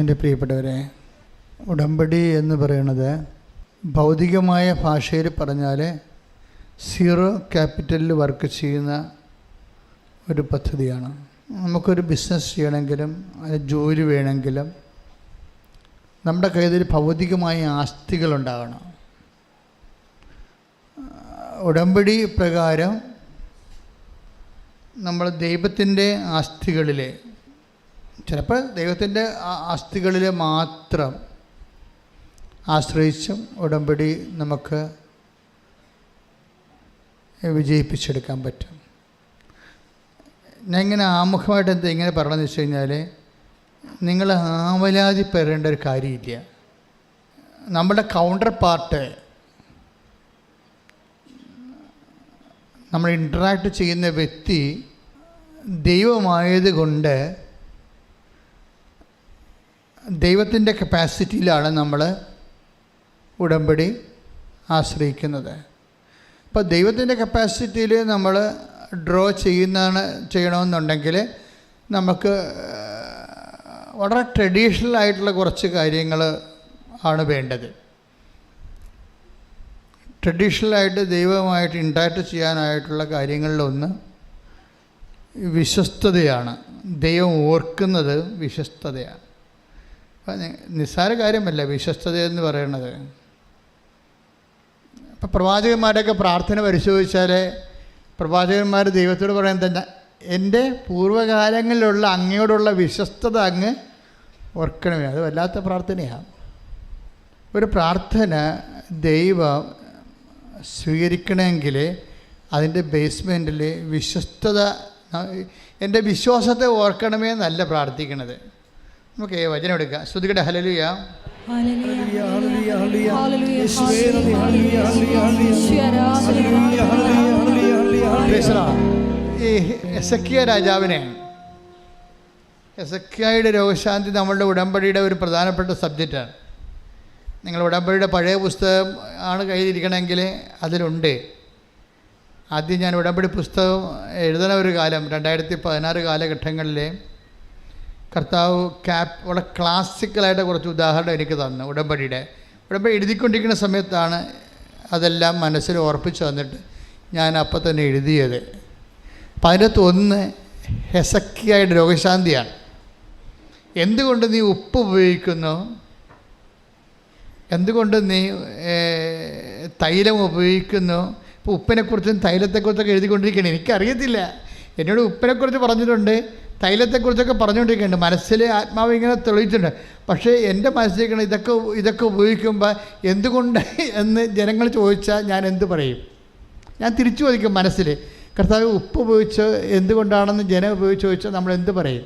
എന്റെ പ്രിയപ്പെട്ടവരെ ഉടമ്പടി എന്ന് പറയുന്നത് ഭൗതികമായ ഭാഷയിൽ പറഞ്ഞാൽ സീറോ ക്യാപിറ്റലിൽ വർക്ക് ചെയ്യുന്ന ഒരു പദ്ധതിയാണ്. നമുക്കൊരു ബിസിനസ് ചെയ്യണമെങ്കിലും അത് ജോലി വേണമെങ്കിലും നമ്മുടെ കയ്യിൽ ഭൗതികമായ ആസ്തികളുണ്ടാകണം ഉടമ്പടി പ്രകാരം നമ്മൾ ദൈവത്തിന്റെ ആസ്തികളിലെ ചിലപ്പോൾ ദൈവത്തിന്റെ ആസ്തികളിൽ മാത്രം ആശ്രയിച്ചും ഉടമ്പടി നമുക്ക് വിജയിപ്പിച്ചെടുക്കാൻ പറ്റും. ഞാൻ ഇങ്ങനെ ആമുഖമായിട്ട് എന്താ ഇങ്ങനെ പറയണമെന്ന് വെച്ച് കഴിഞ്ഞാൽ നിങ്ങൾ ആവലാതി പെരേണ്ട ഒരു കാര്യമില്ല. നമ്മുടെ കൗണ്ടർ പാർട്ട് നമ്മൾ ഇൻട്രാക്ട് ചെയ്യുന്ന വ്യക്തി ദൈവമായതുകൊണ്ട് ദൈവത്തിന്റെ കപ്പാസിറ്റിയിലാണ് നമ്മൾ ഉടമ്പടി ആശ്രയിക്കുന്നത്. അപ്പോൾ ദൈവത്തിന്റെ കപ്പാസിറ്റിയിൽ നമ്മൾ ഡ്രോ ചെയ്യുന്നതാണ് ചെയ്യണമെന്നുണ്ടെങ്കിൽ നമുക്ക് വളരെ ട്രഡീഷണൽ ആയിട്ടുള്ള കുറച്ച് കാര്യങ്ങൾ ആണ് വേണ്ടത്. ട്രഡീഷണലായിട്ട് ദൈവമായിട്ട് ഇൻട്രാക്ട് ചെയ്യാനായിട്ടുള്ള കാര്യങ്ങളിലൊന്ന് വിശ്വസ്തതയാണ്. ദൈവം ഓർക്കുന്നത് വിശ്വസ്തതയാണ്. അപ്പം നിസ്സാര കാര്യമല്ല വിശ്വസ്തത എന്ന് പറയുന്നത് ഇപ്പം പ്രവാചകന്മാരുടെയൊക്കെ പ്രാർത്ഥന പരിശോധിച്ചാൽ പ്രവാചകന്മാർ ദൈവത്തോട് പറയുന്നത് തന്നെ എന്റെ പൂർവകാലങ്ങളിലുള്ള അങ്ങയോടുള്ള വിശ്വസ്തത അങ്ങ് ഓർക്കണമേ. അത് വല്ലാത്ത പ്രാർത്ഥനയാണ് ഒരു പ്രാർത്ഥന ദൈവം സ്വീകരിക്കണമെങ്കിൽ അതിന്റെ ബേസ്മെന്റിൽ വിശ്വസ്തത എന്റെ വിശ്വാസത്തെ ഓർക്കണമേ എന്നല്ല പ്രാർത്ഥിക്കണത്. നമുക്ക് വചനം എടുക്കാം. ശ്രുതികട ഹലലുയ ഈ എസക്കിയ രാജാവിനെ എസക്കിയായുടെ രോഗശാന്തി നമ്മളുടെ ഉടമ്പടിയുടെ ഒരു പ്രധാനപ്പെട്ട സബ്ജക്റ്റാണ് നിങ്ങൾ ഉടമ്പടിയുടെ പഴയ പുസ്തകം ആണ് കയ്യിലിരിക്കണമെങ്കിൽ അതിലുണ്ട്. ആദ്യം ഞാൻ ഉടമ്പടി പുസ്തകം എഴുതുന്ന ഒരു കാലം രണ്ടായിരത്തി പതിനാറ് കാലഘട്ടങ്ങളിൽ കർത്താവ് ക്യാപ് വളരെ ക്ലാസിക്കലായിട്ട് കുറച്ച് ഉദാഹരണം എനിക്ക് തന്നു ഉടമ്പടിയുടെ. ഉടമ്പടി എഴുതിക്കൊണ്ടിരിക്കുന്ന സമയത്താണ് അതെല്ലാം മനസ്സിൽ ഓർപ്പിച്ച് തന്നിട്ട് ഞാൻ അപ്പം തന്നെ എഴുതിയത്. അപ്പം ഒന്ന് ഹെസക്കിയായിട്ട് രോഗശാന്തിയാണ്. എന്തുകൊണ്ട് നീ ഉപ്പ് ഉപയോഗിക്കുന്നു? എന്തുകൊണ്ട് നീ തൈലം ഉപയോഗിക്കുന്നു? ഇപ്പോൾ ഉപ്പിനെക്കുറിച്ചും തൈലത്തെക്കുറിച്ചൊക്കെ എഴുതിക്കൊണ്ടിരിക്കുകയാണ്. എനിക്കറിയത്തില്ല. എന്നോട് ഉപ്പിനെക്കുറിച്ച് പറഞ്ഞിട്ടുണ്ട്. തൈലത്തെക്കുറിച്ചൊക്കെ പറഞ്ഞുകൊണ്ടിരിക്കുന്നുണ്ട്. മനസ്സിൽ ആത്മാവ് ഇങ്ങനെ തെളിയിച്ചിട്ടുണ്ട്. പക്ഷേ എന്റെ മനസ്സിലേക്കാണ് ഇതൊക്കെ ഇതൊക്കെ ഉപയോഗിക്കുമ്പോൾ എന്തുകൊണ്ട് എന്ന് ജനങ്ങൾ ചോദിച്ചാൽ ഞാൻ എന്ത് പറയും? ഞാൻ തിരിച്ചു ചോദിക്കും മനസ്സിൽ. കർത്താവ് ഉപ്പ് ഉപയോഗിച്ച് എന്തുകൊണ്ടാണെന്ന് ജനം ഉപയോഗിച്ച് ചോദിച്ചാൽ നമ്മൾ എന്ത് പറയും?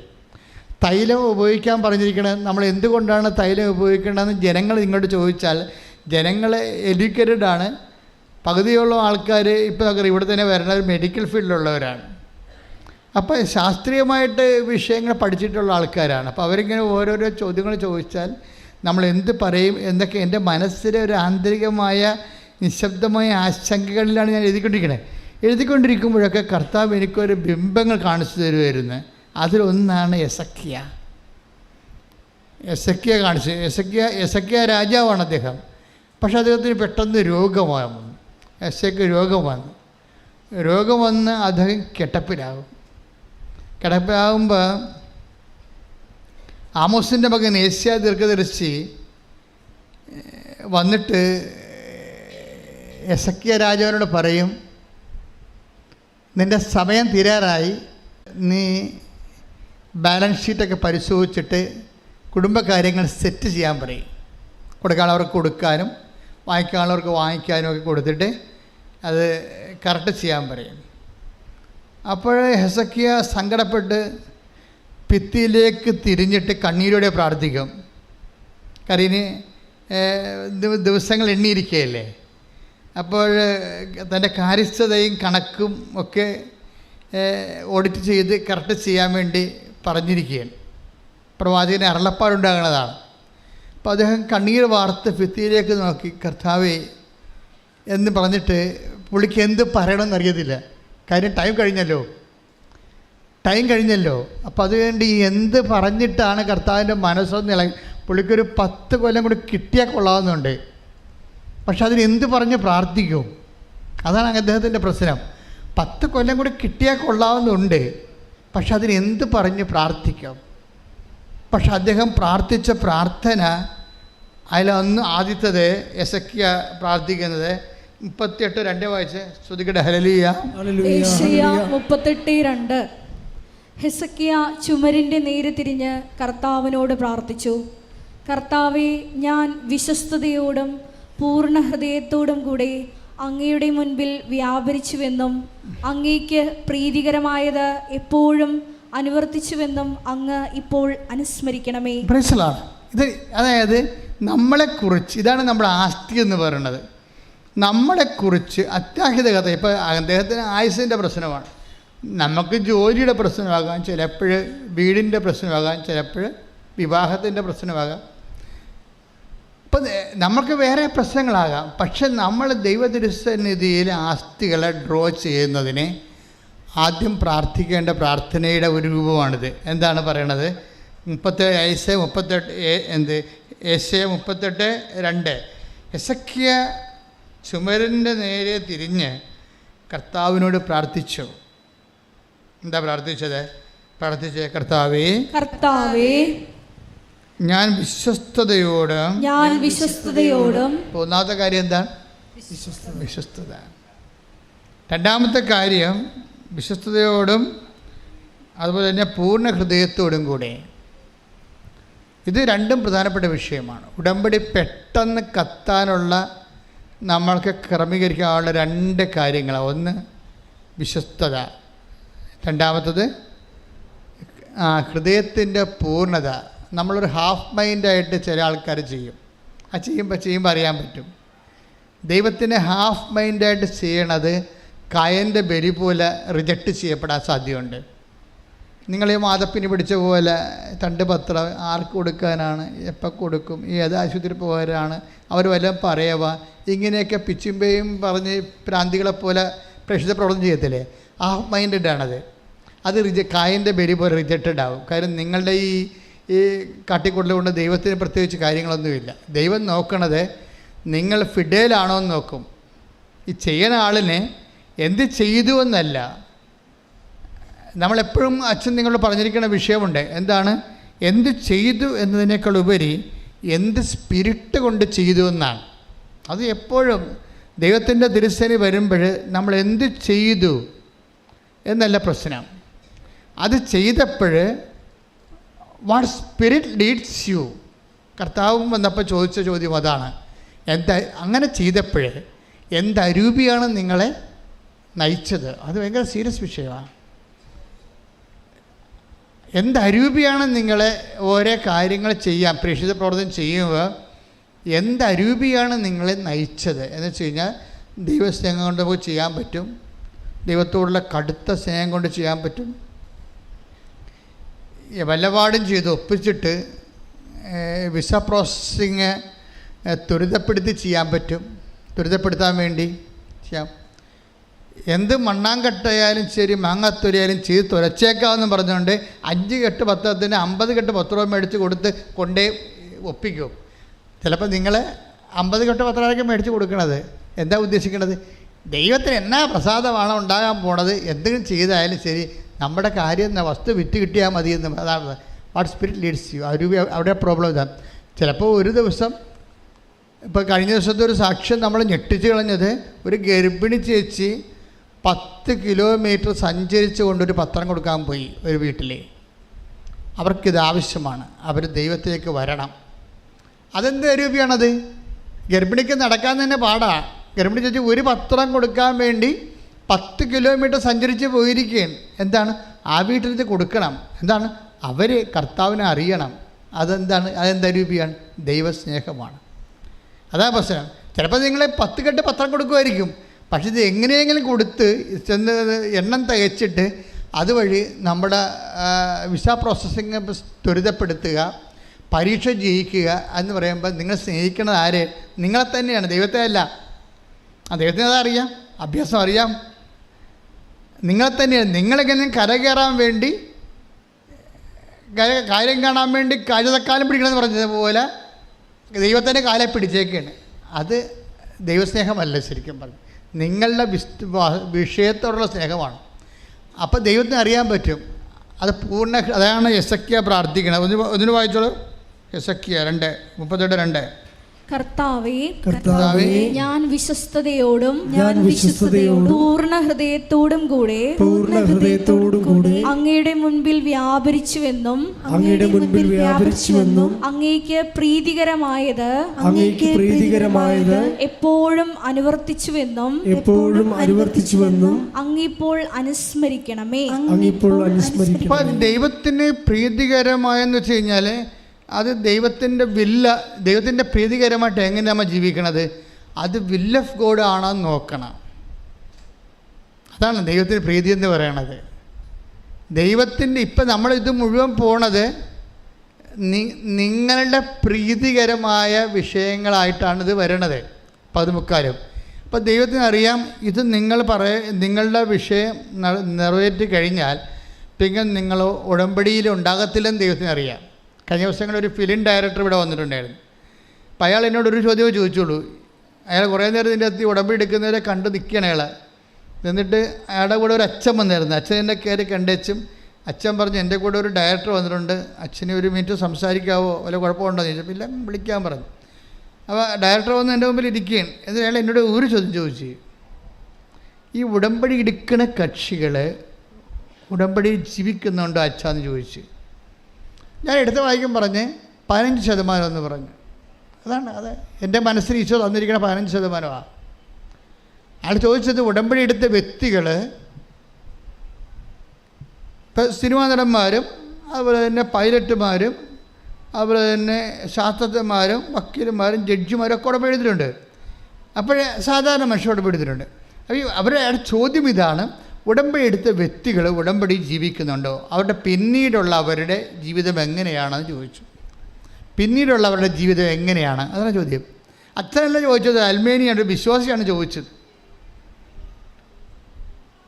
തൈലം ഉപയോഗിക്കാൻ പറഞ്ഞിരിക്കണത് നമ്മൾ എന്തുകൊണ്ടാണ് തൈലം ഉപയോഗിക്കേണ്ടതെന്ന് ജനങ്ങൾ നിങ്ങളോട് ചോദിച്ചാൽ ജനങ്ങൾ എഡ്യൂക്കേറ്റഡ് ആണ് പകുതിയുള്ള ആൾക്കാർ ഇപ്പോൾ ഇവിടെ തന്നെ വരുന്നത് മെഡിക്കൽ ഫീൽഡിലുള്ളവരാണ് അപ്പോൾ ശാസ്ത്രീയമായിട്ട് വിഷയങ്ങൾ പഠിച്ചിട്ടുള്ള ആൾക്കാരാണ്. അപ്പോൾ അവരിങ്ങനെ ഓരോരോ ചോദ്യങ്ങൾ ചോദിച്ചാൽ നമ്മൾ എന്ത് പറയും എന്നൊക്കെ എന്റെ മനസ്സിലെ ഒരു ആന്തരികമായ നിശബ്ദമായ ആശങ്കകളിലാണ് ഞാൻ എഴുതിക്കൊണ്ടിരിക്കുന്നത് എഴുതിക്കൊണ്ടിരിക്കുമ്പോഴൊക്കെ കർത്താവ് എനിക്കൊരു ബിംബങ്ങൾ കാണിച്ചു തരുമായിരുന്നു അതിലൊന്നാണ് എസക്കിയ. എസക്കിയ കാണിച്ചു എസക്കിയ എസക്കിയ രാജാവാണ് അദ്ദേഹം. പക്ഷേ അദ്ദേഹത്തിന് പെട്ടെന്ന് രോഗം വന്നു. രോഗം വന്നു. രോഗം വന്ന് അദ്ദേഹം കെട്ടപ്പിലാകും. കിടപ്പാകുമ്പോൾ ആമോസിന്റെ മകൻ ഏഷ്യ ദീർഘദർശി വന്നിട്ട് എസക്കിയ രാജാവിനോട് പറയും നിന്റെ സമയം തീരാറായി. നീ ബാലൻസ് ഷീറ്റൊക്കെ പരിശോധിച്ചിട്ട് കുടുംബകാര്യങ്ങൾ സെറ്റ് ചെയ്യാൻ പറയും. കൊടുക്കാനുള്ളവർക്ക് കൊടുക്കാനും വാങ്ങിക്കാനുള്ളവർക്ക് വാങ്ങിക്കാനും ഒക്കെ കൊടുത്തിട്ട് അത് കറക്റ്റ് ചെയ്യാൻ പറയും. അപ്പോൾ ഹെസക്കിയ സങ്കടപ്പെട്ട് ഭിത്തിയിലേക്ക് തിരിഞ്ഞിട്ട് കണ്ണീരോടെ പ്രാർത്ഥിക്കും. കരീന് ദിവസങ്ങൾ എണ്ണിയിരിക്കുകയല്ലേ അപ്പോൾ തന്റെ കാര്യസ്ഥതയും കണക്കും ഒക്കെ ഓഡിറ്റ് ചെയ്ത് കറക്റ്റ് ചെയ്യാൻ വേണ്ടി പറഞ്ഞിരിക്കുകയാണ്. പ്രവാചകന് അരളപ്പാടുണ്ടാകുന്നതാണ്. അപ്പോൾ അദ്ദേഹം കണ്ണീർ വാർത്ത് ഭിത്തിയിലേക്ക് നോക്കി കർത്താവേ എന്ന് പറഞ്ഞിട്ട് പുള്ളിക്ക് എന്ത് പറയണമെന്ന് അറിയത്തില്ല. കാര്യം ടൈം കഴിഞ്ഞല്ലോ. ടൈം കഴിഞ്ഞല്ലോ. അപ്പോൾ അതുവേണ്ടി എന്ത് പറഞ്ഞിട്ടാണ് കർത്താവിന്റെ മനസ്സൊന്ന് ഇളകി പുള്ളിക്കൊരു പത്ത് കൊല്ലം കൂടി കിട്ടിയാൽ കൊള്ളാവുന്നുണ്ട്. പക്ഷെ അതിന് എന്ത് പറഞ്ഞ് പ്രാർത്ഥിക്കും? അതാണ് അദ്ദേഹത്തിന്റെ പ്രശ്നം. പത്ത് കൊല്ലം കൂടി കിട്ടിയാൽ കൊള്ളാവുന്നുണ്ട്. പക്ഷെ അതിന് എന്ത് പറഞ്ഞ് പ്രാർത്ഥിക്കാം? പക്ഷെ അദ്ദേഹം പ്രാർത്ഥിച്ച പ്രാർത്ഥന അതിലൊന്ന് ആദ്യത്തത് എസക്കിയ പ്രാർത്ഥിക്കുന്നത് മുപ്പത്തിയെട്ട് രണ്ടേ വായിച്ച്. ശ്രുതിക്കട്ടെ ഹലലിയ മുപ്പത്തെട്ട് രണ്ട്. ഹെസക്കിയ ചുമരിന്റെ നേരെ തിരിഞ്ഞ് കർത്താവിനോട് പ്രാർത്ഥിച്ചു. കർത്താവെ ഞാൻ വിശ്വസ്തയോടും പൂർണ ഹൃദയത്തോടും കൂടെ അങ്ങയുടെ മുൻപിൽ വ്യാപരിച്ചുവെന്നും അങ്ങേക്ക് പ്രീതികരമായത് എപ്പോഴും അനുവർത്തിച്ചുവെന്നും അങ്ങ് ഇപ്പോൾ അനുസ്മരിക്കണമേ. ഇത് അതായത് നമ്മളെക്കുറിച്ച് ഇതാണ് നമ്മുടെ ആസ്തി എന്ന് പറയുന്നത്. നമ്മളെക്കുറിച്ച് അത്യാഹിത കഥ ഇപ്പോൾ അദ്ദേഹത്തിന് ആയുസിന്റെ പ്രശ്നമാണ്. നമുക്ക് ജോലിയുടെ പ്രശ്നമാകാം ചിലപ്പോൾ വീടിന്റെ പ്രശ്നമാകാം ചിലപ്പോൾ വിവാഹത്തിന്റെ പ്രശ്നമാകാം. ഇപ്പം നമുക്ക് വേറെ പ്രശ്നങ്ങളാകാം. പക്ഷെ നമ്മൾ ദൈവതിരുസന്നിധിയിൽ ആസ്തികളെ ഡ്രോ ചെയ്യുന്നതിനെ ആദ്യം പ്രാർത്ഥിക്കേണ്ട പ്രാർത്ഥനയുടെ ഒരു രൂപമാണിത്. എന്താണ് പറയണത്? മുപ്പത്തേഴ് ഐസ് മുപ്പത്തെട്ട് എന്ത്? എസ് മുപ്പത്തെട്ട് രണ്ട്. എസക്കിയ ചുമരിന്റെ നേരെ തിരിഞ്ഞ് കർത്താവിനോട് പ്രാർത്ഥിച്ചു. എന്താ പ്രാർത്ഥിച്ചത്? പ്രാർത്ഥിച്ച കർത്താവേ കർത്താവേ ഞാൻ വിശ്വസ്തയോടും ഞാൻ വിശ്വസ്തയോടും ഒന്നാമത്തെ കാര്യം എന്താണ് വിശ്വസ്തത. രണ്ടാമത്തെ കാര്യം വിശ്വസ്തയോടും അതുപോലെ തന്നെ പൂർണ ഹൃദയത്തോടും കൂടെ. ഇത് രണ്ടും പ്രധാനപ്പെട്ട വിഷയമാണ്. ഉടമ്പടി പെട്ടെന്ന് കത്താനുള്ള നമ്മൾക്ക് ക്രമീകരിക്കാനുള്ള രണ്ട് കാര്യങ്ങളാണ് ഒന്ന് വിശ്വസ്തത. രണ്ടാമത്തത് ആ ഹൃദയത്തിന്റെ പൂർണത. നമ്മളൊരു ഹാഫ് മൈൻഡായിട്ട് ചില ആൾക്കാർ ചെയ്യും. ആ ചെയ്യുമ്പോൾ ചെയ്യുമ്പോൾ അറിയാൻ പറ്റും. ദൈവത്തിനെ ഹാഫ് മൈൻഡായിട്ട് ചെയ്യണത് കായന്റെ ബലി പോലെ റിജക്റ്റ് ചെയ്യപ്പെടാൻ സാധ്യതയുണ്ട്. നിങ്ങൾ ഈ മാതപ്പിന് പിടിച്ച പോലെ തണ്ട് പത്രം ആർക്ക് കൊടുക്കാനാണ് എപ്പോൾ കൊടുക്കും ഏത് ആശുപത്രി പോകാനാണ് അവർ വല്ലതും പറയവ. ഇങ്ങനെയൊക്കെ പിച്ചുമ്പയും പറഞ്ഞ് പ്രാന്തികളെപ്പോലെ പ്രേക്ഷിത പ്രവർത്തനം ചെയ്യത്തില്ലേ? ആ മൈൻഡഡ് ആണത്. അത് റിജ കായന്റെ ബലി പോലെ റിജക്റ്റഡ് ആവും കാര്യം നിങ്ങളുടെ ഈ ഈ കാട്ടിക്കൂടൽ കൊണ്ട് ദൈവത്തിന് പ്രത്യേകിച്ച് കാര്യങ്ങളൊന്നുമില്ല. ദൈവം നോക്കണത് നിങ്ങൾ ഫിഡേലാണോ എന്ന് നോക്കും. ഈ ചെയ്യണ ആളിനെ എന്ത് ചെയ്തു എന്നല്ല. നമ്മളെപ്പോഴും അച്ഛൻ നിങ്ങളോട് പറഞ്ഞിരിക്കുന്ന വിഷയമുണ്ട്. എന്താണ്? എന്ത് ചെയ്തു എന്നതിനേക്കാൾ ഉപരി എന്ത് സ്പിരിറ്റ് കൊണ്ട് ചെയ്തു എന്നാണ്. അത് എപ്പോഴും ദൈവത്തിന്റെ തിരുസേനി വരുമ്പോൾ നമ്മൾ എന്ത് ചെയ്തു എന്നല്ല പ്രശ്നം. അത് ചെയ്തപ്പോൾ വാട്ട് സ്പിരിറ്റ് ലീഡ്സ് യു കർത്താവും വന്നപ്പോൾ ചോദിച്ച ചോദ്യം അതാണ്. എന്താ അങ്ങനെ ചെയ്തപ്പോൾ എന്തരൂപിയാണ് നിങ്ങളെ നയിച്ചത്? അത് ഭയങ്കര സീരിയസ് വിഷയമാണ്. എന്തരൂപിയാണ് നിങ്ങളെ ഓരോ കാര്യങ്ങൾ ചെയ്യാൻ പ്രേക്ഷിത പ്രവർത്തനം ചെയ്യുമ്പോൾ എന്തരൂപിയാണ് നിങ്ങളെ നയിച്ചത്? എന്ന് വെച്ച് കഴിഞ്ഞാൽ ദൈവസ്നേഹം കൊണ്ട് നമുക്ക് ചെയ്യാൻ പറ്റും. ദൈവത്തോടുള്ള കടുത്ത സ്നേഹം കൊണ്ട് ചെയ്യാൻ പറ്റും. വല്ലപാടും ചെയ്ത് ഒപ്പിച്ചിട്ട് വിസ പ്രോസസ്സിങ് ത്വരിതപ്പെടുത്തി ചെയ്യാൻ പറ്റും. ത്വരിതപ്പെടുത്താൻ വേണ്ടി ചെയ്യാം. എന്ത് മണ്ണാങ്കട്ടയാലും ശരി മാങ്ങാത്തൊരിയായാലും ചെയ്ത് തുരച്ചേക്കാമെന്ന് പറഞ്ഞുകൊണ്ട് അഞ്ച് കെട്ട് പത്രത്തിന് അമ്പത് കെട്ട് പത്രം മേടിച്ച് കൊടുത്ത് കൊണ്ടേ ഒപ്പിക്കും. ചിലപ്പോൾ നിങ്ങൾ അമ്പത് കെട്ട് പത്രമായിരിക്കും മേടിച്ച് കൊടുക്കണത്. എന്താ ഉദ്ദേശിക്കുന്നത് ദൈവത്തിന് എന്നാ പ്രസാദമാണോ ഉണ്ടാകാൻ പോണത് എന്തെങ്കിലും ചെയ്തായാലും ശരി നമ്മുടെ കാര്യം എന്നാ വസ്തു വിറ്റ് കിട്ടിയാൽ മതി എന്ന് അതാണ്. വാട്ട് സ്പിരിറ്റ് ലീഡ്സ് യു ഒരു അവിടെ പ്രോബ്ലം ഇതാണ് ചിലപ്പോൾ ഒരു ദിവസം ഇപ്പോൾ കഴിഞ്ഞ ദിവസത്തെ ഒരു സാക്ഷ്യം നമ്മൾ ഞെട്ടിച്ച് കളഞ്ഞത് ഒരു ഗർഭിണി ചേച്ചി പത്ത് കിലോമീറ്റർ സഞ്ചരിച്ച് കൊണ്ടൊരു പത്രം കൊടുക്കാൻ പോയി ഒരു വീട്ടിൽ അവർക്കിത് ആവശ്യമാണ്. അവർ ദൈവത്തിലേക്ക് വരണം. അതെന്ത് രൂപയാണത്? ഗർഭിണിക്ക് നടക്കാൻ തന്നെ പാടാ. ഗർഭിണി ചേച്ചി ഒരു പത്രം കൊടുക്കാൻ വേണ്ടി പത്ത് കിലോമീറ്റർ സഞ്ചരിച്ച് പോയിരിക്കുകയാണ്. എന്താണ്? ആ വീട്ടിൽ ഇത് കൊടുക്കണം. എന്താണ്? അവർ കർത്താവിനെ അറിയണം. അതെന്താണ്? അതെന്താ രൂപയാണ്? ദൈവസ്നേഹമാണ്. അതാ പ്രശ്നം. ചിലപ്പോൾ നിങ്ങളെ പത്ത് കെട്ട് പത്രം കൊടുക്കുമായിരിക്കും. പക്ഷെ ഇത് എങ്ങനെയെങ്കിലും കൊടുത്ത് ചെന്ന് എണ്ണം തികച്ചിട്ട് അതുവഴി നമ്മുടെ വിസ പ്രോസസ്സിങ് ത്വരിതപ്പെടുത്തുക പരീക്ഷ ജയിക്കുക എന്ന് പറയുമ്പോൾ നിങ്ങൾ സ്നേഹിക്കുന്നത് ആരെ? നിങ്ങളെ തന്നെയാണ്. ദൈവത്തെ അല്ല. ആ ദൈവത്തിന് അതറിയാം അഭ്യാസം അറിയാം. നിങ്ങളെ തന്നെയാണ്. നിങ്ങളെങ്ങനെ കരകയറാൻ വേണ്ടി കാര്യം കാണാൻ വേണ്ടി കാലതക്കാലം പിടിക്കണമെന്ന് പറഞ്ഞതുപോലെ ദൈവത്തിന്റെ കാലെ പിടിച്ചേക്കാണ്. അത് ദൈവസ്നേഹമല്ല ശരിക്കും പറഞ്ഞു നിങ്ങളുടെ വിഷയത്തോടുള്ള സ്നേഹമാണ്. അപ്പോൾ ദൈവത്തിന് അറിയാൻ പറ്റും. അത് പൂർണ അതാണ് എസക്കിയ പ്രാർത്ഥിക്കണം ഒന്ന് ഒന്നിന് വായിച്ചോളൂ. എസക്കിയ രണ്ട് മുപ്പത്തെട്ട് രണ്ട്. കർത്താവേ കർത്താവേ ഞാൻ വിശ്വസ്തയോടും ഞാൻ വിശ്വസ്തയോടും പൂർണ ഹൃദയത്തോടും കൂടെ പൂർണ ഹൃദയത്തോടും കൂടെ അങ്ങയുടെ മുൻപിൽ വ്യാപരിച്ചുവെന്നും അങ്ങയുടെ മുൻപിൽ വ്യാപരിച്ചുവെന്നും അങ്ങേക്ക് പ്രീതികരമായത് അങ്ങേക്ക് പ്രീതികരമായത് എപ്പോഴും അനുവർത്തിച്ചുവെന്നും എപ്പോഴും അനുവർത്തിച്ചുവെന്നും അങ്ങിപ്പോൾ അനുസ്മരിക്കണമേ. അങ്ങിപ്പോൾ അനുസ്മരിക്കണം ദൈവത്തിന് പ്രീതികരമായെന്ന് വെച്ച് കഴിഞ്ഞാൽ അത് ദൈവത്തിന്റെ വില്ല ദൈവത്തിന്റെ പ്രീതികരമായിട്ട് എങ്ങനെ നമ്മൾ ജീവിക്കണത്? അത് വില്ല ഓഫ് ഗോഡ് ആണോ എന്ന് നോക്കണം. അതാണ് ദൈവത്തിന് പ്രീതി എന്ന് പറയണത്. ദൈവത്തിന്റെ ഇപ്പം ഇത് മുഴുവൻ പോണത് നിങ്ങളുടെ പ്രീതികരമായ വിഷയങ്ങളായിട്ടാണ് ഇത് വരണത്. പതിമുക്കാലും. അപ്പോൾ ദൈവത്തിന് അറിയാം ഇത് നിങ്ങൾ പറയ നിങ്ങളുടെ വിഷയം നിറവേറ്റി കഴിഞ്ഞാൽ പിന്നെ നിങ്ങൾ ഉടമ്പടിയിൽ ഉണ്ടാകത്തില്ലെന്ന് ദൈവത്തിന് അറിയാം കഴിഞ്ഞ ദിവസങ്ങളിൽ ഒരു ഫിലിം ഡയറക്ടർ ഇവിടെ വന്നിട്ടുണ്ടായിരുന്നു. അപ്പോൾ അയാൾ എന്നോട് ഒരു ചോദ്യമേ ചോദിച്ചുള്ളൂ. അയാൾ കുറേ നേരം ഇതിന്റെ അകത്ത് ഉടമ്പടി എടുക്കുന്നവരെ കണ്ട് നിൽക്കുകയാണ് അയാൾ എന്നിട്ട് അയാളുടെ കൂടെ ഒരു അച്ഛൻ വന്നായിരുന്നു അച്ഛൻ എന്നെ കയറി കണ്ടേച്ചും അച്ഛൻ പറഞ്ഞു എന്റെ കൂടെ ഒരു ഡയറക്ടർ വന്നിട്ടുണ്ട്. അച്ഛനെ ഒരു മിനിറ്റ് സംസാരിക്കാവോ? വല്ല കുഴപ്പമുണ്ടോ? എന്ന് ചോദിച്ചപ്പോൾ ഇല്ല വിളിക്കാൻ പറഞ്ഞു. അപ്പോൾ ഡയറക്ടർ വന്ന് എന്റെ മുമ്പിൽ ഇരിക്കുകയാണ്. എന്നിട്ട് അയാൾ എന്നോട് ഒരു ചോദ്യം ചോദിച്ചു. ഈ ഉടമ്പടി എടുക്കുന്ന കക്ഷികൾ ഉടമ്പടി ജീവിക്കുന്നുണ്ടോ അച്ഛാന്ന് ചോദിച്ചു. ഞാൻ എടുത്ത വായിക്കും പറഞ്ഞ് പതിനഞ്ച് ശതമാനം എന്ന് പറഞ്ഞു. അതാണ് അത്. എന്റെ മനസ്സിൽ ഈശോ തന്നിരിക്കുന്ന പതിനഞ്ച് ശതമാനമാണ് അയാൾ ചോദിച്ചത് ഉടമ്പടി എടുത്ത വ്യക്തികൾ ഇപ്പം സിനിമാ നടന്മാരും അതുപോലെ തന്നെ പൈലറ്റുമാരും അതുപോലെ തന്നെ ശാസ്ത്രജ്ഞന്മാരും വക്കീലന്മാരും ജഡ്ജിമാരും ഒക്കെ ഉടമ്പടി എടുത്തിട്ടുണ്ട്. അപ്പോഴേ സാധാരണ മനുഷ്യർ ഉടമ്പടി എടുത്തിട്ടുണ്ട്. അപ്പോൾ അവരുടെ ചോദ്യം ഇതാണ് ഉടമ്പടി എടുത്ത വ്യക്തികൾ ഉടമ്പടി ജീവിക്കുന്നുണ്ടോ? അവരുടെ പിന്നീടുള്ള അവരുടെ ജീവിതം എങ്ങനെയാണെന്ന് ചോദിച്ചു. പിന്നീടുള്ള അവരുടെ ജീവിതം എങ്ങനെയാണ്? അതാണ് ചോദ്യം. അച്ഛനല്ല ചോദിച്ചത് അൽമേനിയാണ് ഒരു വിശ്വാസിയാണ് ചോദിച്ചത്.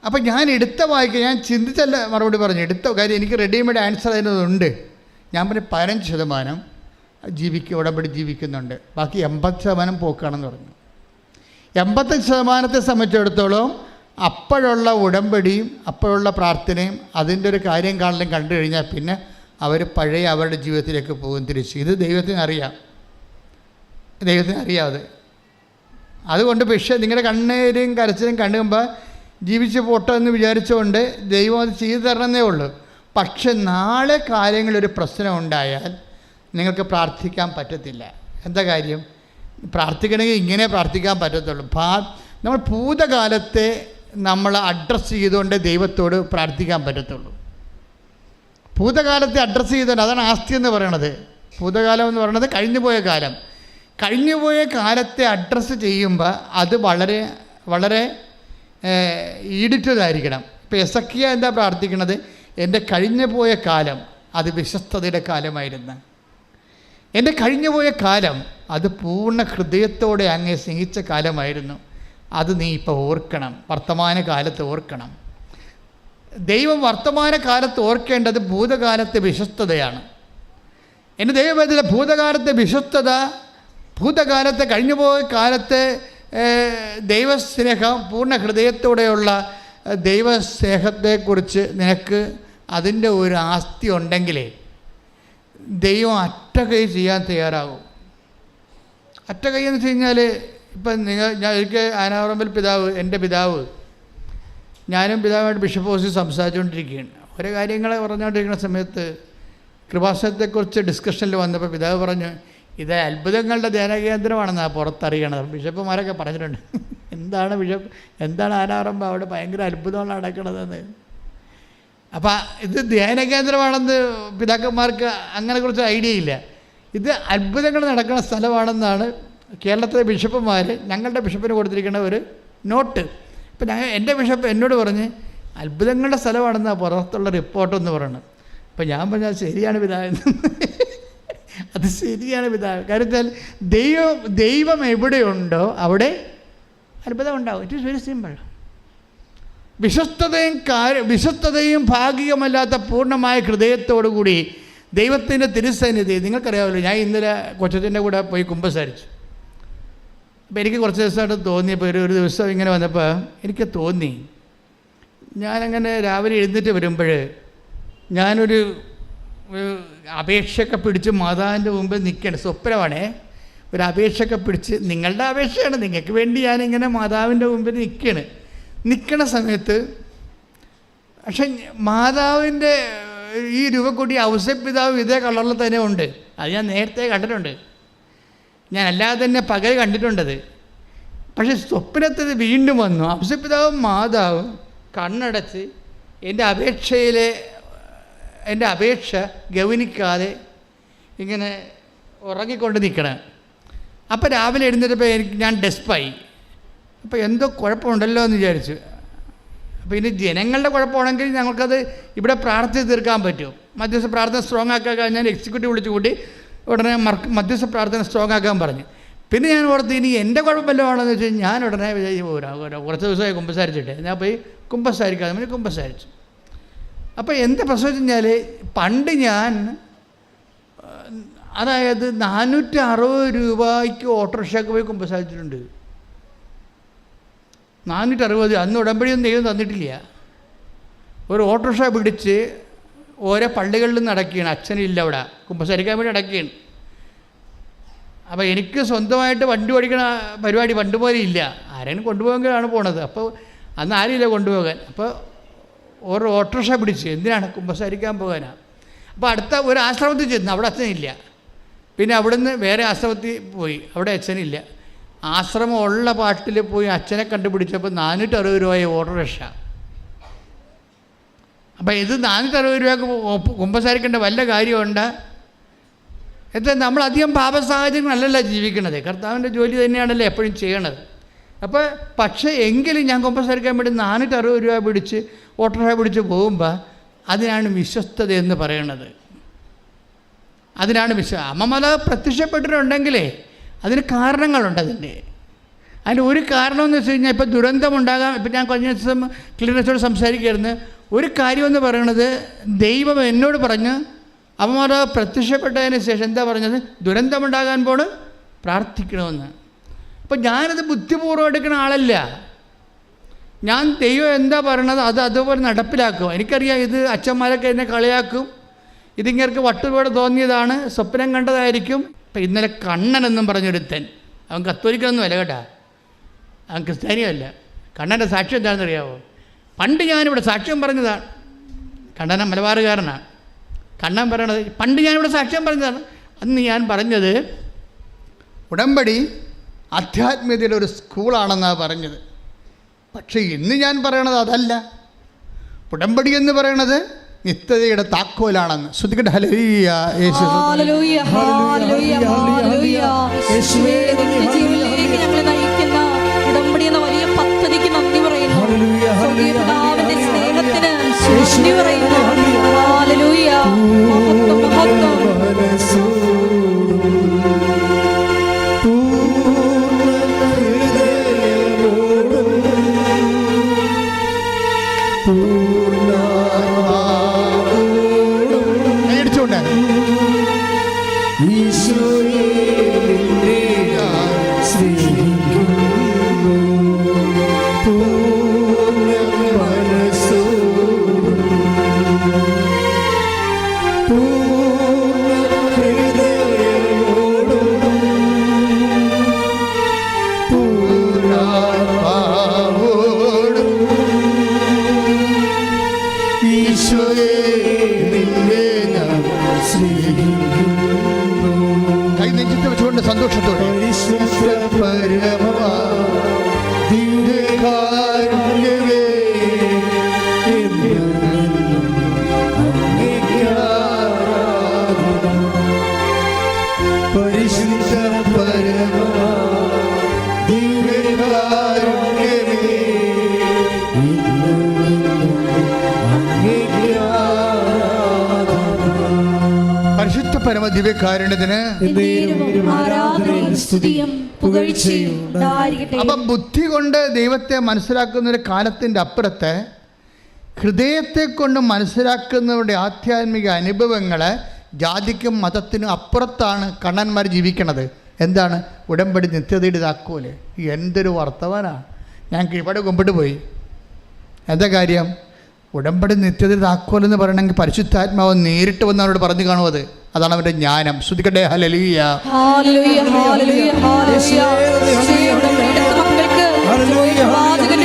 അപ്പം ഞാൻ എടുത്ത വായിക്ക ഞാൻ ചിന്തിച്ചല്ല മറുപടി പറഞ്ഞു. എടുത്ത കാര്യം എനിക്ക് റെഡിമെയ്ഡ് ആൻസർ അതിനകത്തുണ്ട് ഞാൻ പറഞ്ഞു പതിനഞ്ച് ശതമാനം ജീവിക്കുക ഉടമ്പടി ജീവിക്കുന്നുണ്ട്. ബാക്കി എൺപത് ശതമാനം പോക്കാണെന്ന് പറഞ്ഞു. എൺപത്തഞ്ച് ശതമാനത്തെ സംബന്ധിച്ചിടത്തോളം അപ്പോഴുള്ള ഉടമ്പടിയും അപ്പോഴുള്ള പ്രാർത്ഥനയും അതിന്റെ ഒരു കാര്യം കാണലും കണ്ടു കഴിഞ്ഞാൽ പിന്നെ അവർ പഴയ അവരുടെ ജീവിതത്തിലേക്ക് പോകും തിരിച്ച്. ഇത് ദൈവത്തിന് അറിയാം ദൈവത്തിന് അതുകൊണ്ട് പക്ഷേ നിങ്ങളുടെ കണ്ണേരും കരച്ചിലും കണ്ടുമ്പോൾ ജീവിച്ച് പോട്ടെന്ന് വിചാരിച്ചുകൊണ്ട് ദൈവം അത് ചെയ്തു തരണമെന്നേ ഉള്ളൂ. പക്ഷെ നാളെ കാര്യങ്ങളൊരു പ്രശ്നം ഉണ്ടായാൽ നിങ്ങൾക്ക് പ്രാർത്ഥിക്കാൻ പറ്റത്തില്ല. എന്താ കാര്യം? പ്രാർത്ഥിക്കണമെങ്കിൽ ഇങ്ങനെ പ്രാർത്ഥിക്കാൻ പറ്റത്തുള്ളൂ. ഭാ നമ്മൾ ഭൂതകാലത്തെ നമ്മൾ അഡ്രസ്സ് ചെയ്തുകൊണ്ട് ദൈവത്തോട് പ്രാർത്ഥിക്കാൻ പറ്റത്തുള്ളൂ. ഭൂതകാലത്തെ അഡ്രസ്സ് ചെയ്തുകൊണ്ട് അതാണ് ആസ്തി എന്ന് പറയണത്. ഭൂതകാലം എന്ന് പറയുന്നത് കഴിഞ്ഞുപോയ കാലം. കഴിഞ്ഞുപോയ കാലത്തെ അഡ്രസ്സ് ചെയ്യുമ്പോൾ അത് വളരെ വളരെ ഈഡിറ്റതായിരിക്കണം ഇപ്പോൾ എസക്കിയ എന്താ പ്രാർത്ഥിക്കുന്നത് എന്റെ കഴിഞ്ഞുപോയ കാലം അത് വിശ്വസ്തയുടെ കാലമായിരുന്നു. എന്റെ കഴിഞ്ഞുപോയ കാലം അത് പൂർണ ഹൃദയത്തോടെ അങ്ങേ സ്നേഹിച്ച കാലമായിരുന്നു. അത് നീ ഇപ്പോൾ ഓർക്കണം. വർത്തമാന കാലത്ത് ഓർക്കണം. ദൈവം വർത്തമാന കാലത്ത് ഓർക്കേണ്ടത് ഭൂതകാലത്തെ വിശ്വസ്തതയാണ്. എന്റെ ദൈവവേദന ഭൂതകാലത്തെ വിശ്വസ്തത ഭൂതകാലത്തെ കഴിഞ്ഞുപോയ കാലത്തെ ദൈവസ്നേഹം പൂർണ ഹൃദയത്തോടെയുള്ള ദൈവസ്നേഹത്തെക്കുറിച്ച് നിനക്ക് അതിന്റെ ഒരു ആസ്തി ഉണ്ടെങ്കിലേ ദൈവം അറ്റകൈ ചെയ്യാൻ തയ്യാറാകും. അറ്റകൈ എന്ന് വെച്ച് കഴിഞ്ഞാൽ ഇപ്പം നിങ്ങൾ ഞാൻ ഒരിക്കൽ ആനാറമ്പൽ പിതാവ് എന്റെ പിതാവ് ഞാനും പിതാവായിട്ട് ബിഷപ്പ് ഹോസിൽ സംസാരിച്ചുകൊണ്ടിരിക്കുകയാണ്. ഓരോ കാര്യങ്ങൾ പറഞ്ഞുകൊണ്ടിരിക്കുന്ന സമയത്ത് കൃപാസനത്തെക്കുറിച്ച് ഡിസ്കഷനിൽ വന്നപ്പോൾ പിതാവ് പറഞ്ഞു ഇത് അത്ഭുതങ്ങളുടെ ധ്യാന കേന്ദ്രമാണെന്നാണ് പുറത്തറിയണത്. ബിഷപ്പുമാരൊക്കെ പറഞ്ഞിട്ടുണ്ട്. എന്താണ് ബിഷപ്പ് എന്താണ് ആനാറമ്പ് അവിടെ ഭയങ്കര അത്ഭുതമാണ് നടക്കണതെന്ന്. അപ്പം ഇത് ധ്യാന കേന്ദ്രമാണെന്ന് പിതാക്കന്മാർക്ക് അങ്ങനെ കുറച്ച് ഐഡിയ ഇല്ല. ഇത് അത്ഭുതങ്ങൾ നടക്കുന്ന സ്ഥലമാണെന്നാണ് കേരളത്തിലെ ബിഷപ്പുമാർ ഞങ്ങളുടെ ബിഷപ്പിന് കൊടുത്തിരിക്കുന്ന ഒരു നോട്ട്. ഇപ്പം ഞങ്ങൾ എന്റെ ബിഷപ്പ് എന്നോട് പറഞ്ഞ് അത്ഭുതങ്ങളുടെ സ്ഥലമാണെന്നാണ് പുറത്തുള്ള റിപ്പോർട്ടെന്ന് പറയുന്നത് അപ്പം ഞാൻ പറഞ്ഞാൽ ശരിയാണ് പിതാവെന്ന് അത് ശരിയാണ് പിതാവ് കാര്യം വെച്ചാൽ ദൈവം ദൈവം എവിടെയുണ്ടോ അവിടെ അത്ഭുതം ഉണ്ടാവും ഇറ്റ് ഈസ് വെരി സിമ്പിൾ വിശ്വസ്തതയും കാര്യ വിശ്വസ്തതയും ഭാഗികമല്ലാത്ത പൂർണമായ ഹൃദയത്തോടു കൂടി ദൈവത്തിന്റെ തിരുസന്നിധി നിങ്ങൾക്കറിയാമല്ലോ ഞാൻ ഇന്നലെ കൊച്ചത്തിന്റെ കൂടെ പോയി കുമ്പസാരിച്ചു. അപ്പോൾ എനിക്ക് കുറച്ച് ദിവസമായിട്ട് തോന്നിയപ്പോൾ ഒരു ഒരു ദിവസം ഇങ്ങനെ വന്നപ്പോൾ എനിക്ക് തോന്നി. ഞാനങ്ങനെ രാവിലെ എഴുന്നേറ്റ് വരുമ്പോൾ ഞാനൊരു അപേക്ഷയൊക്കെ പിടിച്ച് മാതാവിന്റെ മുമ്പിൽ നിൽക്കണം സ്വപ്നമാണേ. ഒരു അപേക്ഷയൊക്കെ പിടിച്ച് നിങ്ങളുടെ അപേക്ഷയാണ്. നിങ്ങൾക്ക് വേണ്ടി ഞാനിങ്ങനെ മാതാവിന്റെ മുമ്പിൽ നിൽക്കുകയാണ് നിൽക്കണ സമയത്ത് പക്ഷെ മാതാവിന്റെ ഈ രൂപക്കൂട്ടി ഔസപിതാവ് ഇതേ കളറിൽ തന്നെ ഉണ്ട്. അത് ഞാൻ നേരത്തെ കണ്ടിട്ടുണ്ട്. ഞാൻ അല്ലാതെ തന്നെ പകൽ കണ്ടിട്ടുണ്ടത്. പക്ഷെ സ്വപ്നത്തിൽ വീണ്ടും വന്നു. ഔസപിതാവും മാതാവും കണ്ണടച്ച് എന്റെ അപേക്ഷയിലെ എന്റെ അപേക്ഷ ഗവനിക്കാതെ ഇങ്ങനെ ഉറങ്ങിക്കൊണ്ട് നിൽക്കണം. അപ്പോൾ രാവിലെ എഴുന്നേറ്റപ്പോൾ എനിക്ക് ഞാൻ ഡെസ്പായി. അപ്പോൾ എന്തോ കുഴപ്പമുണ്ടല്ലോ എന്ന് വിചാരിച്ചു. അപ്പോൾ ഇനി ജനങ്ങളുടെ കുഴപ്പമാണെങ്കിൽ ഞങ്ങൾക്കത് ഇവിടെ പ്രാർത്ഥിച്ച് തീർക്കാൻ പറ്റും. മധ്യസ്ഥ പ്രാർത്ഥന സ്ട്രോങ് ആക്കാൻ കഴിഞ്ഞാൽ എക്സിക്യൂട്ടീവ് വിളിച്ചു കൂട്ടി ഉടനെ മധ്യസ്ഥ പ്രാർത്ഥന സ്ട്രോങ് ആക്കാൻ പറഞ്ഞു. പിന്നെ ഞാൻ ഓർത്ത് ഇനി എന്റെ കുഴപ്പമല്ലോ ആണെന്ന് വെച്ചാൽ ഞാൻ ഉടനെ പോരാ കുറച്ച് ദിവസമായി കുമ്പസാരിച്ചിട്ട്. ഞാൻ പോയി കുമ്പസാരിക്കാതെ പിന്നെ കുമ്പസാരിച്ചു. അപ്പോൾ എന്ത് പ്രശ്നം വെച്ച് കഴിഞ്ഞാൽ പണ്ട് ഞാൻ അതായത് നാനൂറ്റി അറുപത് രൂപയ്ക്ക് ഓട്ടോറിക്ഷയ്ക്ക് പോയി കുമ്പസാരിച്ചിട്ടുണ്ട്. നാനൂറ്റി അറുപത് അന്ന് ഉടമ്പടിയൊന്നും ദൈവം തന്നിട്ടില്ല. ഒരു ഓട്ടോറിക്ഷ പിടിച്ച് ഓരോ പള്ളികളിൽ നടക്കുകയാണ്. അച്ഛനില്ല അവിടെ. കുമ്പസരിക്കാൻ വേണ്ടി നടക്കുകയാണ്. അപ്പോൾ എനിക്ക് സ്വന്തമായിട്ട് വണ്ടി ഓടിക്കണ പരിപാടി പണ്ട് പോലെ ഇല്ല. ആരെങ്കിലും കൊണ്ടുപോകാനാണ് പോണത്. അപ്പോൾ അന്ന് ആരുമില്ല കൊണ്ടുപോകാൻ. അപ്പോൾ ഒരു ഓട്ടോറിക്ഷ പിടിച്ച് എന്തിനാണ് കുമ്പസാരിക്കാൻ പോകാനാണ് അപ്പോൾ അടുത്ത ഒരു ആശ്രമത്തിൽ ചെന്ന് അവിടെ അച്ഛനില്ല. പിന്നെ അവിടുന്ന് വേറെ ആശ്രമത്തിൽ പോയി. അവിടെ അച്ഛനില്ല. ആശ്രമം ഉള്ള പാട്ടിൽ പോയി അച്ഛനെ കണ്ടുപിടിച്ചപ്പോൾ നാനൂറ്ററുപത് രൂപയായി ഓട്ടോറിക്ഷ. അപ്പം ഇത് നാനൂറ്ററുപത് രൂപയ്ക്ക് കുമ്പസാരിക്കേണ്ട വല്ല കാര്യമുണ്ട്? എന്താ നമ്മളധികം പാപ പാപസാഹചര്യങ്ങളല്ലല്ലോ ജീവിക്കണത് കർത്താവിന്റെ ജോലി തന്നെയാണല്ലോ എപ്പോഴും ചെയ്യണത്. അപ്പോൾ പക്ഷേ എങ്കിലും ഞാൻ കുമ്പസാരിക്കാൻ വേണ്ടി നാനൂറ്റി അറുപത് രൂപ പിടിച്ച് ഓട്ടോറിക്ഷ പിടിച്ച് പോകുമ്പോൾ അതിനാണ് വിശ്വസ്തത എന്ന് പറയണത്. അതിനാണ് വിശ്വ അമ്മമല പ്രത്യക്ഷപ്പെട്ടിട്ടുണ്ടെങ്കിലേ അതിന് കാരണങ്ങളുണ്ട് അതിന്റെ. അതിന് ഒരു കാരണമെന്ന് വെച്ച് കഴിഞ്ഞാൽ ഇപ്പോൾ ദുരന്തമുണ്ടാകാം. ഇപ്പം ഞാൻ കഴിഞ്ഞ ദിവസം ക്ലിനിക്സോട് സംസാരിക്കുകയായിരുന്നു. ഒരു കാര്യമെന്ന് പറയണത് ദൈവം എന്നോട് പറഞ്ഞ് അവന്മാർ പ്രത്യക്ഷപ്പെട്ടതിന് ശേഷം എന്താ പറഞ്ഞത്? ദുരന്തമുണ്ടാകാൻ പോണ് പ്രാർത്ഥിക്കണമെന്ന്. അപ്പം ഞാനത് ബുദ്ധിപൂർവം എടുക്കുന്ന ആളല്ല. ഞാൻ ദൈവം എന്താ പറയണത് അത് അതുപോലെ നടപ്പിലാക്കും. എനിക്കറിയാം ഇത് അച്ഛന്മാരൊക്കെ എന്നെ കളിയാക്കും. ഇതിങ്ങർക്ക് വട്ടുപാട് തോന്നിയതാണ് സ്വപ്നം കണ്ടതായിരിക്കും. ഇപ്പം ഇന്നലെ കണ്ണൻ എന്നും പറഞ്ഞൊരുത്തൻ. അവൻ കത്തോലിക്കൊന്നും അല്ല കേട്ടാ. അവൻ ക്രിസ്ത്യാനിയല്ല കണ്ണന്റെ സാക്ഷ്യം എന്താണെന്ന് അറിയാമോ പണ്ട് ഞാനിവിടെ സാക്ഷ്യം പറഞ്ഞതാണ്. കണ്ണന മലബാറുകാരനാണ്. കണ്ണൻ പറയണത് പണ്ട് ഞാനിവിടെ സാക്ഷ്യം പറഞ്ഞതാണ്. അന്ന് ഞാൻ പറഞ്ഞത് ഉടമ്പടി ആധ്യാത്മികതയുടെ ഒരു സ്കൂളാണെന്നാണ് പറഞ്ഞത്. പക്ഷേ ഇന്ന് ഞാൻ പറയണത് അതല്ല. ഉടമ്പടി എന്ന് പറയണത് നിത്യതയുടെ താക്കോലാണെന്ന്. ശ്രദ്ധിക്കട്ടെ എന്ന സ്വർഗീയ പിതാവിന്റെ സ്നേഹത്തിന് യേശുവേ, പറയുന്നു. മഹത്വം, മഹത്വം. ദിവ്യകാരുണ്യത്തിന്. അപ്പം ബുദ്ധി കൊണ്ട് ദൈവത്തെ മനസ്സിലാക്കുന്ന ഒരു കാലത്തിന്റെ അപ്പുറത്ത് ഹൃദയത്തെ കൊണ്ട് മനസ്സിലാക്കുന്നവരുടെ ആധ്യാത്മിക അനുഭവങ്ങൾ ജാതിക്കും മതത്തിനും അപ്പുറത്താണ് കണ്ണന്മാർ ജീവിക്കണത്. എന്താണ്? ഉടമ്പടി നിത്യതയുടെ താക്കോൽ. എന്തൊരു വർത്തമാനാണ് ഞാൻ ഇവിടെ കൊമ്പിട്ട് പോയി. എന്താ കാര്യം? ഉടമ്പടി നിത്യതയുടെ താക്കോലെന്ന് പറയണമെങ്കിൽ പരിശുദ്ധാത്മാവ് നേരിട്ട് വന്ന് അവരോട് പറഞ്ഞു കാണും അത്. അതാണ് അവരുടെ ജ്ഞാനം. ശ്രുതിക്കട്ടെ ഹലലിയ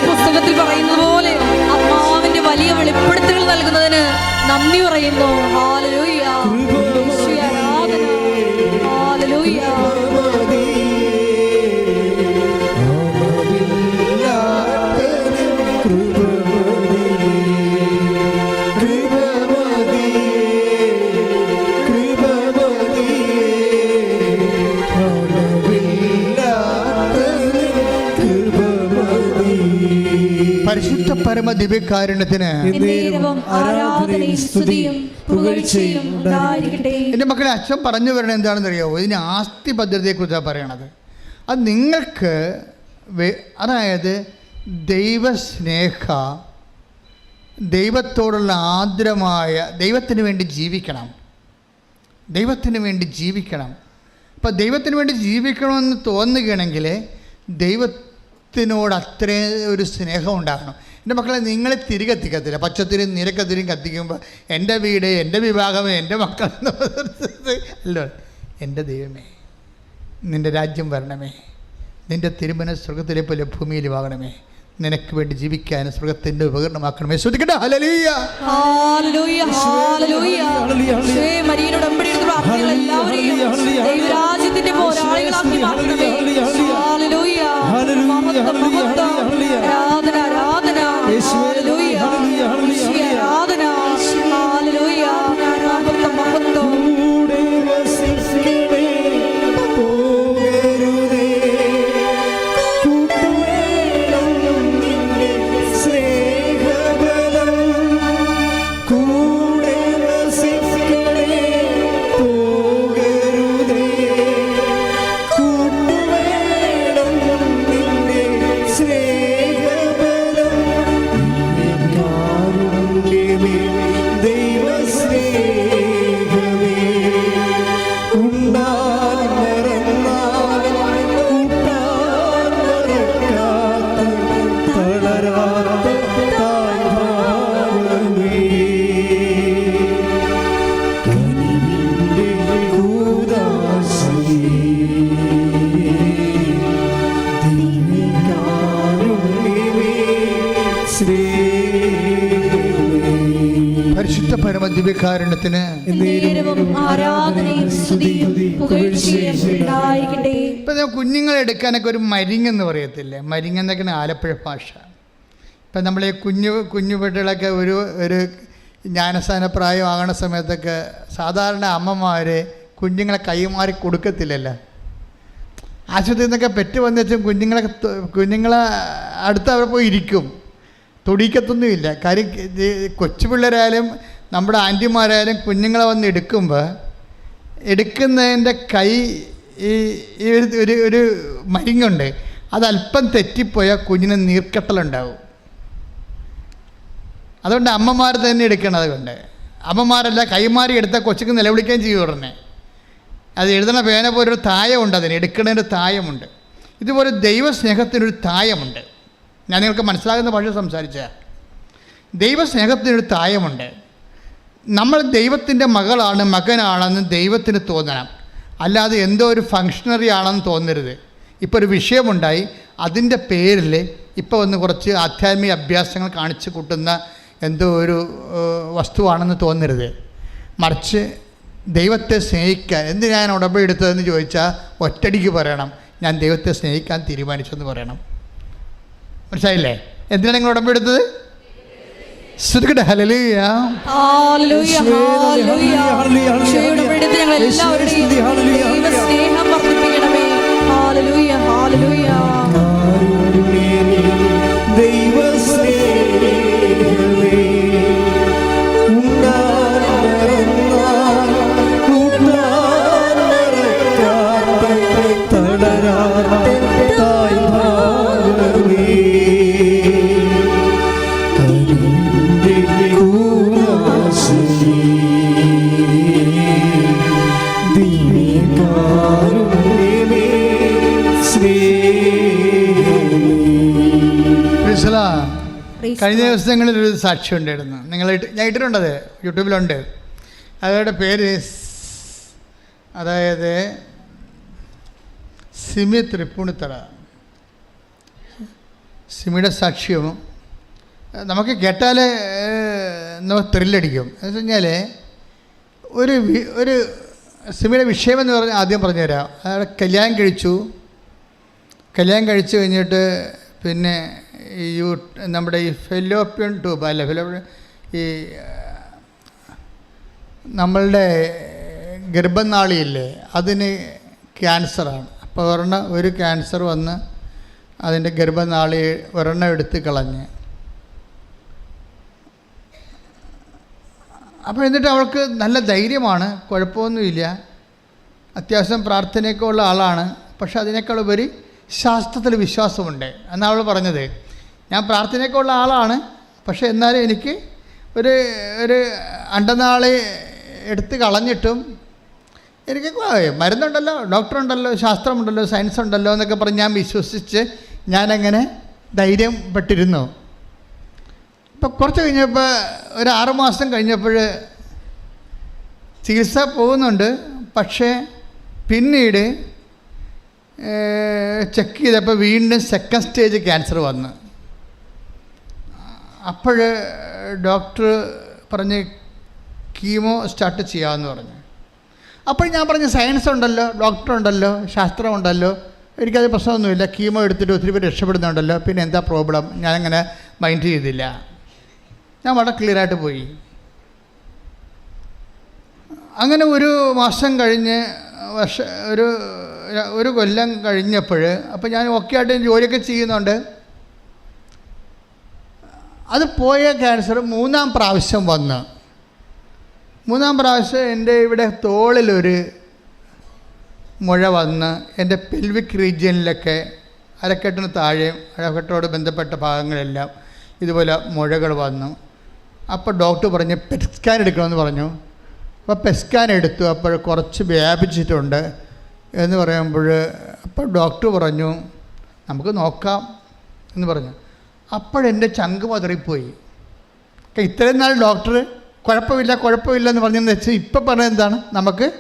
പുസ്തകത്തിൽ പറയുന്നത് പോലെ ആത്മാവിന്റെ വലിയ വെളിപ്പെടുത്തലുകൾ നൽകുന്നതിന് നന്ദി പറയുന്നു. ദിവ്യകാരുണ്യത്തിന് എന്റെ എന്റെ മക്കളെ അച്ഛൻ പറഞ്ഞു വരണത് എന്താണെന്ന് അറിയാമോ ഇതിന് ആസ്തി ഭദ്രതയെക്കുറിച്ചാണ് പറയണത്. അത് നിങ്ങൾക്ക് അതായത് ദൈവസ്നേഹ ദൈവത്തോടുള്ള ആദരമായ ദൈവത്തിന് വേണ്ടി ജീവിക്കണം. ദൈവത്തിന് വേണ്ടി ജീവിക്കണം. അപ്പോൾ ദൈവത്തിന് വേണ്ടി ജീവിക്കണമെന്ന് തോന്നുകയാണെങ്കിൽ ദൈവത്തിനോട് അത്രയും ഒരു സ്നേഹം ഉണ്ടാകണം. എന്റെ മക്കളെ നിങ്ങൾ തിരികെ കത്തിക്കത്തില്ല പച്ചത്തിരും നിരക്കത്തിരും കത്തിക്കുമ്പോൾ എന്റെ വീട് എന്റെ വിവാഹം എന്റെ മക്കൾ അല്ലോ. എന്റെ ദൈവമേ നിന്റെ രാജ്യം വരണമേ. നിന്റെ തിരുമന സ്വർഗത്തിലെ പോലെ ഭൂമിയിലുമാകണമേ നിനക്ക് വേണ്ടി ജീവിക്കാൻ സ്വർഗത്തിന്റെ ഉപകരണമാക്കണമേ. ശ്രദ്ധിക്കട്ടെ. ഹലലീയ ദൈവരാജ്യത്തിന്റെ പോരാളികളാക്കി മാറ്റണമേ. ആരാധന. ഉണ്ടായിരിക്കട്ടെ. ഇപ്പം ഞാൻ കുഞ്ഞുങ്ങളെ എടുക്കാനൊക്കെ ഒരു മരിങ്ങെന്ന് പറയത്തില്ലേ? മരിങ്ങെന്നൊക്കെയാണ് ആലപ്പുഴ ഭാഷ. ഇപ്പം നമ്മൾ ഈ കുഞ്ഞു കുഞ്ഞു പെട്ടികളൊക്കെ ഒരു ഒരു ജ്ഞാനസ്ഥാന പ്രായമാകണ സമയത്തൊക്കെ സാധാരണ അമ്മമാർ കുഞ്ഞുങ്ങളെ കൈമാറി കൊടുക്കത്തില്ലല്ലോ. ആശുപത്രിയിൽ നിന്നൊക്കെ പെറ്റ് വന്നിട്ടും കുഞ്ഞുങ്ങളെ കുഞ്ഞുങ്ങളെ അടുത്ത് അവിടെ പോയി ഇരിക്കും. തൊടിക്കത്തൊന്നുമില്ല. കാര്യം കൊച്ചു പിള്ളേരായാലും നമ്മുടെ ആന്റിമാരായാലും കുഞ്ഞുങ്ങളെ വന്ന് എടുക്കുമ്പോൾ എടുക്കുന്നതിന്റെ കൈ ഈ ഒരു ഒരു മരിങ്ങുണ്ട്. അതല്പം തെറ്റിപ്പോയാൽ കുഞ്ഞിന് നീർക്കെട്ടലുണ്ടാവും. അതുകൊണ്ട് അമ്മമാർ തന്നെ എടുക്കണം അതുകൊണ്ട്. അമ്മമാരല്ല കൈമാറി എടുത്ത കൊച്ചുക്ക് നിലവിളിക്കുകയും ചെയ്യും ഉടനെ. അത് എഴുതണ പേന പോലെ ഒരു തായമുണ്ട് അതിന് എടുക്കുന്നതിന്റെ തായമുണ്ട്. ഇതുപോലെ ദൈവസ്നേഹത്തിനൊരു തായമുണ്ട്. ഞാൻ നിങ്ങൾക്ക് മനസ്സിലാകുന്ന ഭാഷ സംസാരിച്ച. ദൈവസ്നേഹത്തിനൊരു തായമുണ്ട്. നമ്മൾ ദൈവത്തിന്റെ മകളാണ് മകനാണെന്ന് ദൈവത്തിന് തോന്നണം. അല്ലാതെ എന്തോ ഒരു ഫങ്ഷണറി ആണെന്ന് തോന്നരുത്. ഇപ്പോൾ ഒരു വിഷയമുണ്ടായി. അതിന്റെ പേരിൽ ഇപ്പോൾ ഒന്ന് കുറച്ച് ആധ്യാത്മിക അഭ്യാസങ്ങൾ കാണിച്ചു കൂട്ടുന്ന എന്തോ ഒരു വസ്തുവാണെന്ന് തോന്നരുത്. മറിച്ച് ദൈവത്തെ സ്നേഹിക്കാൻ എന്ത് ഞാൻ ഉടമ്പെടുത്തതെന്ന് ചോദിച്ചാൽ ഒറ്റടിക്ക് പറയണം. ഞാൻ ദൈവത്തെ സ്നേഹിക്കാൻ തീരുമാനിച്ചെന്ന് പറയണം. മനസ്സിലായില്ലേ? എന്തിനാണ് നിങ്ങൾ ഉടമ്പടി എടുത്തത് ഹലലൂയ ഹല്ലേലൂയ, ഹല്ലേലൂയ. ഞങ്ങൾ എല്ലാവരുടെയും ദൈവസ്നേഹം വർദ്ധിപ്പിക്കണമേ. ഹല്ലേലൂയ, ഹല്ലേലൂയ. കഴിഞ്ഞ ദിവസങ്ങളിൽ ഒരു സാക്ഷ്യം ഉണ്ടായിരുന്നു. നിങ്ങൾ ഞാൻ ഇട്ടിട്ടുണ്ടത് യൂട്യൂബിലുണ്ട്. അവരുടെ പേര് അതായത് സിമി തൃപ്പൂണിത്തറ. സിമിയുടെ സാക്ഷ്യവും നമുക്ക് കേട്ടാൽ നമുക്ക് ത്രില്ലടിക്കും. എന്ന് വെച്ച് കഴിഞ്ഞാൽ ഒരു ഒരു സിമിയുടെ വിഷയമെന്ന് പറഞ്ഞാൽ ആദ്യം പറഞ്ഞുതരാം. അയാൾ കല്യാണം കഴിച്ചു. കല്യാണം കഴിച്ചു കഴിഞ്ഞിട്ട് പിന്നെ യൂ നമ്മുടെ ഈ ഫെലോപ്യൻ ട്യൂബ് അല്ല ഫെലോപ്യൻ ഈ നമ്മളുടെ ഗർഭനാളിയില്ലേ അതിന് ക്യാൻസറാണ്. അപ്പോൾ ഒരെണ്ണം ഒരു ക്യാൻസർ വന്ന് അതിന്റെ ഗർഭനാളി ഒരെണ്ണം എടുത്ത് കളഞ്ഞ്. അപ്പോൾ എന്നിട്ട് അവൾക്ക് നല്ല ധൈര്യമാണ് കുഴപ്പമൊന്നുമില്ല. അത്യാവശ്യം പ്രാർത്ഥനയൊക്കെ ഉള്ള ആളാണ് പക്ഷെ അതിനേക്കാൾ ഉപരി ശാസ്ത്രത്തിൽ വിശ്വാസമുണ്ട്. എന്നാണ് അവൾ പറഞ്ഞത്. ഞാൻ പ്രാർത്ഥനയൊക്കെ ഉള്ള ആളാണ്. പക്ഷേ എന്നാലും എനിക്ക് ഒരു ഒരു അണ്ടനാളി എടുത്ത് കളഞ്ഞിട്ടും എനിക്ക് മരുന്നുണ്ടല്ലോ ഡോക്ടറുണ്ടല്ലോ ശാസ്ത്രമുണ്ടല്ലോ സയൻസ് ഉണ്ടല്ലോ എന്നൊക്കെ പറഞ്ഞ് ഞാൻ വിശ്വസിച്ച് ഞാനങ്ങനെ ധൈര്യം പെട്ടിരുന്നു. ഇപ്പം കുറച്ച് കഴിഞ്ഞപ്പോൾ ഒരു ആറുമാസം കഴിഞ്ഞപ്പോൾ ചികിത്സ പോകുന്നുണ്ട്. പക്ഷേ പിന്നീട് ചെക്ക് ചെയ്തപ്പോൾ വീണ്ടും സെക്കൻഡ് സ്റ്റേജ് ക്യാൻസർ വന്ന്. അപ്പോൾ ഡോക്ടർ പറഞ്ഞ് കീമോ സ്റ്റാർട്ട് ചെയ്യാമെന്ന് പറഞ്ഞു. അപ്പോൾ ഞാൻ പറഞ്ഞു സയൻസ് ഉണ്ടല്ലോ ഡോക്ടർ ഉണ്ടല്ലോ ശാസ്ത്രമുണ്ടല്ലോ എനിക്കത് പ്രശ്നമൊന്നുമില്ല. കീമോ എടുത്തിട്ട് ഒത്തിരി പേര് രക്ഷപ്പെടുന്നുണ്ടല്ലോ. പിന്നെ എന്താ പ്രോബ്ലം? ഞാനങ്ങനെ മൈൻഡ് ചെയ്തില്ല. ഞാൻ വളരെ ക്ലിയറായിട്ട് പോയി. അങ്ങനെ ഒരു മാസം കഴിഞ്ഞ് വർഷ ഒരു ഒരു കൊല്ലം കഴിഞ്ഞപ്പോൾ അപ്പോൾ ഞാൻ ഒക്കെ ആയിട്ട് ജോലിയൊക്കെ ചെയ്യുന്നുണ്ട്. അത് പോയ ക്യാൻസർ മൂന്നാം പ്രാവശ്യം വന്ന്. മൂന്നാം പ്രാവശ്യം എന്റെ ഇവിടെ തോളിലൊരു മുഴ വന്ന് എന്റെ പെൽവിക് റീജിയനിലൊക്കെ അരക്കെട്ടിന് താഴെയും അരക്കെട്ടോട് ബന്ധപ്പെട്ട ഭാഗങ്ങളെല്ലാം ഇതുപോലെ മുഴകൾ വന്നു. അപ്പോൾ ഡോക്ടർ പറഞ്ഞ് പെസ്കാൻ സ്കാൻ എടുക്കണമെന്ന് പറഞ്ഞു. അപ്പോൾ പെസ്കാൻ എടുത്തു. അപ്പോൾ കുറച്ച് വ്യാപിച്ചിട്ടുണ്ട്. എന്ന് പറയുമ്പോൾ അപ്പോൾ ഡോക്ടർ പറഞ്ഞു നമുക്ക് നോക്കാം. എന്ന് പറഞ്ഞു. അപ്പോഴെന്റെ ചങ്ക് പതറിപ്പോയി. ഇത്രയും നാൾ ഡോക്ടർ കുഴപ്പമില്ല കുഴപ്പമില്ല എന്ന് പറഞ്ഞെന്ന് വെച്ചാൽ ഇപ്പം പറഞ്ഞത് എന്താണ്? നമുക്ക്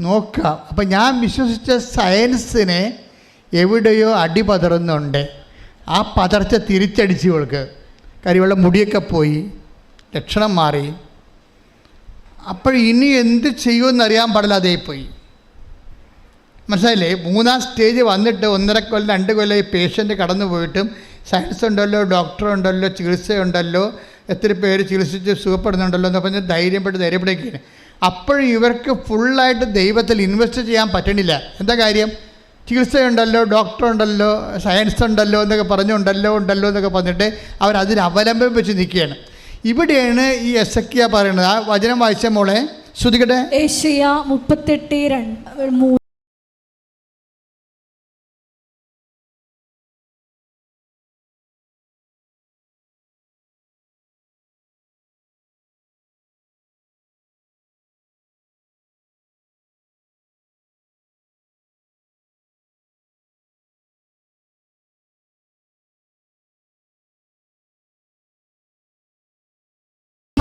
നോക്കാം. അപ്പം ഞാൻ വിശ്വസിച്ച സയൻസിനെ എവിടെയോ അടി പതറുന്നുണ്ട് ആ പതർച്ച തിരിച്ചടിച്ച് ഇവൾക്ക്. കരിവെള്ള മുടിയൊക്കെ പോയി ലക്ഷണം മാറി. അപ്പോൾ ഇനി എന്ത് ചെയ്യുമെന്നറിയാൻ പാടില്ല അതേ പോയി. മനസ്സിലായില്ലേ? മൂന്നാം സ്റ്റേജ് വന്നിട്ട് ഒന്നര കൊല്ലം രണ്ട് കൊല്ലം ഈ പേഷ്യന്റ് കടന്നു പോയിട്ടും സയൻസ് ഉണ്ടല്ലോ ഡോക്ടർ ഉണ്ടല്ലോ ചികിത്സയുണ്ടല്ലോ എത്ര പേര് ചികിത്സിച്ച് സുഖപ്പെടുന്നുണ്ടല്ലോ എന്ന് പറഞ്ഞ് ധൈര്യപ്പെട്ട് ധൈര്യപ്പെടുകയാണ്. അപ്പോഴും ഇവർക്ക് ഫുള്ളായിട്ട് ദൈവത്തിൽ ഇൻവെസ്റ്റ് ചെയ്യാൻ പറ്റണില്ല. എന്താ കാര്യം? ചികിത്സയുണ്ടല്ലോ ഡോക്ടർ ഉണ്ടല്ലോ സയൻസ് ഉണ്ടല്ലോ എന്നൊക്കെ പറഞ്ഞുണ്ടല്ലോ ഉണ്ടല്ലോ എന്നൊക്കെ പറഞ്ഞിട്ട് അവർ അതിന് അവലംബം വെച്ച് നിൽക്കുകയാണ്. ഇവിടെയാണ് ഈ എസ് എക്കിയ പറയുന്നത്. ആ വചനം വായിച്ച മോളെ. ശ്രുതികട്ടെ ഏഷ്യ മുപ്പത്തെട്ട് രണ്ട്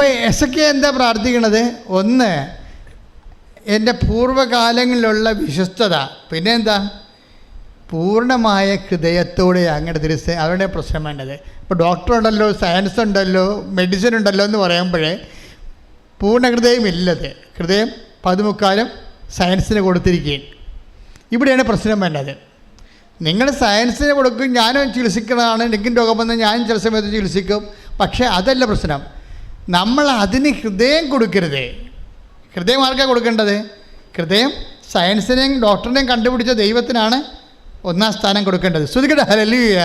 അപ്പോൾ എസ് കെ എന്താ പ്രാർത്ഥിക്കണത്? ഒന്ന് എന്റെ പൂർവകാലങ്ങളിലുള്ള വിശ്വസ്തത. പിന്നെ എന്താ പൂർണമായ ഹൃദയത്തോടെ അങ്ങോട്ട് തിരിച്ച് അവരുടെ പ്രശ്നം വേണ്ടത്. ഇപ്പോൾ ഡോക്ടർ ഉണ്ടല്ലോ സയൻസ് ഉണ്ടല്ലോ മെഡിസിൻ ഉണ്ടല്ലോ എന്ന് പറയുമ്പോഴേ പൂർണ ഹൃദയം ഇല്ലത്. ഹൃദയം പതിമുക്കാലം സയൻസിന് കൊടുത്തിരിക്കുകയും. ഇവിടെയാണ് പ്രശ്നം വേണ്ടത്. നിങ്ങൾ സയൻസിന് കൊടുക്കും ഞാനും ചികിത്സിക്കുന്നതാണ്. എനിക്കും രോഗം വന്നാൽ ഞാനും ചില സമയത്ത് ചികിത്സിക്കും. പക്ഷേ അതല്ല പ്രശ്നം. നമ്മൾ അതിന് ഹൃദയം കൊടുക്കരുത്. ഹൃദയം ആർക്കാണ് കൊടുക്കേണ്ടത്? ഹൃദയം സയൻസിനെയും ഡോക്ടറിനെയും കണ്ടുപിടിച്ച ദൈവത്തിനാണ് ഒന്നാം സ്ഥാനം കൊടുക്കേണ്ടത്. ഹല്ലേലൂയ ഹല്ലേലൂയ.